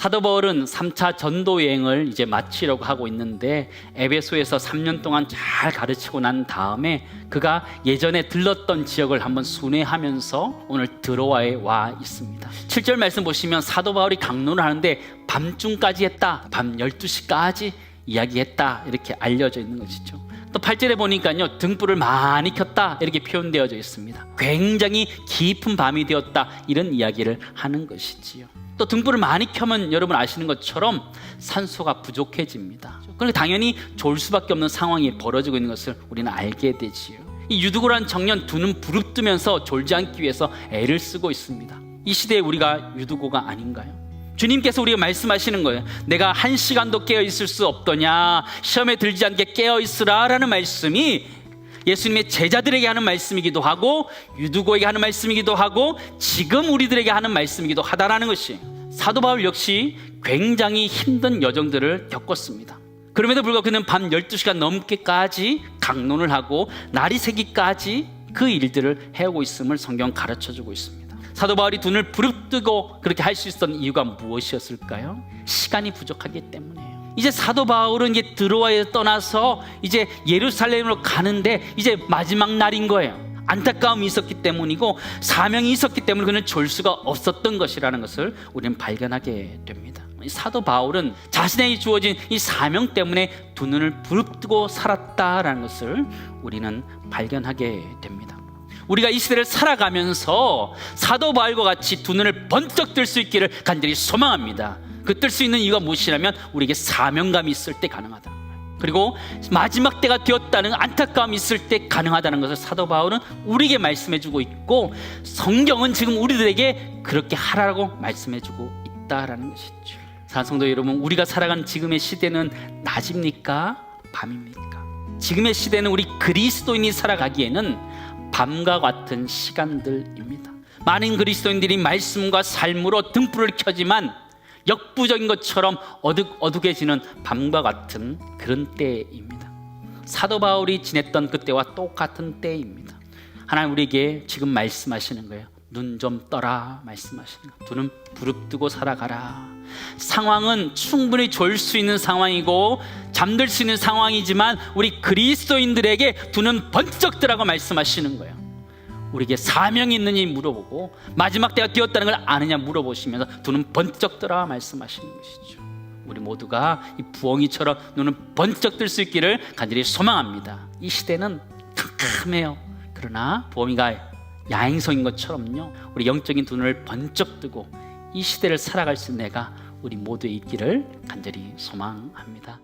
사도 바울은 3차 전도 여행을 이제 마치려고 하고 있는데 에베소에서 3년 동안 잘 가르치고 난 다음에 그가 예전에 들렀던 지역을 한번 순회하면서 오늘 드로아에 와 있습니다. 7절 말씀 보시면 사도 바울이 강론을 하는데 밤중까지 했다. 밤 12시까지 이야기했다. 이렇게 알려져 있는 것이죠. 또 8절에 보니까요 등불을 많이 켰다 이렇게 표현되어져 있습니다 굉장히 깊은 밤이 되었다 이런 이야기를 하는 것이지요 또 등불을 많이 켜면 여러분 아시는 것처럼 산소가 부족해집니다 그러니까 당연히 졸 수밖에 없는 상황이 벌어지고 있는 것을 우리는 알게 되지요 이 유두고란 청년 두 눈 부릅뜨면서 졸지 않기 위해서 애를 쓰고 있습니다 이 시대에 우리가 유두고가 아닌가요? 주님께서 우리가 말씀하시는 거예요. 내가 한 시간도 깨어 있을 수 없더냐. 시험에 들지 않게 깨어 있으라라는 말씀이 예수님의 제자들에게 하는 말씀이기도 하고 유두고에게 하는 말씀이기도 하고 지금 우리들에게 하는 말씀이기도 하다라는 것이 사도 바울 역시 굉장히 힘든 여정들을 겪었습니다. 그럼에도 불구하고 그는 밤 12시간 넘게까지 강론을 하고 날이 새기까지 그 일들을 해오고 있음을 성경 가르쳐 주고 있습니다. 사도 바울이 눈을 부릅뜨고 그렇게 할 수 있었던 이유가 무엇이었을까요? 시간이 부족하기 때문이에요. 이제 사도 바울은 이제 드로아에 떠나서 이제 예루살렘으로 가는데 이제 마지막 날인 거예요. 안타까움이 있었기 때문이고 사명이 있었기 때문에 그는 졸 수가 없었던 것이라는 것을 우리는 발견하게 됩니다. 이 사도 바울은 자신에게 주어진 이 사명 때문에 두 눈을 부릅뜨고 살았다라는 것을 우리는 발견하게 됩니다. 우리가 이 시대를 살아가면서 사도 바울과 같이 두 눈을 번쩍 뜰 수 있기를 간절히 소망합니다. 그 뜰 수 있는 이유가 무엇이냐면 우리에게 사명감이 있을 때 가능하다. 그리고 마지막 때가 되었다는 안타까움이 있을 때 가능하다는 것을 사도 바울은 우리에게 말씀해 주고 있고 성경은 지금 우리들에게 그렇게 하라고 말씀해 주고 있다라는 것이죠. 사성도 여러분, 우리가 살아가는 지금의 시대는 낮입니까? 밤입니까? 지금의 시대는 우리 그리스도인이 살아가기에는 밤과 같은 시간들입니다. 많은 그리스도인들이 말씀과 삶으로 등불을 켜지만 역부족인 것처럼 어둑 어둑해지는 밤과 같은 그런 때입니다. 사도 바울이 지냈던 그때와 똑같은 때입니다. 하나님 우리에게 지금 말씀하시는 거예요. 눈 좀 떠라 말씀하시는 거. 두눈 부릅뜨고 살아가라. 상황은 충분히 졸 수 있는 상황이고 잠들 수 있는 상황이지만 우리 그리스도인들에게 두눈 번쩍 뜨라고 말씀하시는 거예요. 우리에게 사명이 있느니 물어보고 마지막 때가 되었다는 걸 아느냐 물어보시면서 두 눈 번쩍 뜨라 말씀하시는 것이죠. 우리 모두가 이 부엉이처럼 눈을 번쩍 뜰 수 있기를 간절히 소망합니다. 이 시대는 캄캄해요. 그러나 부엉이가 야행성인 것처럼요. 우리 영적인 두 눈을 번쩍 뜨고 이 시대를 살아갈 수 내가 우리 모두의 있기를 간절히 소망합니다.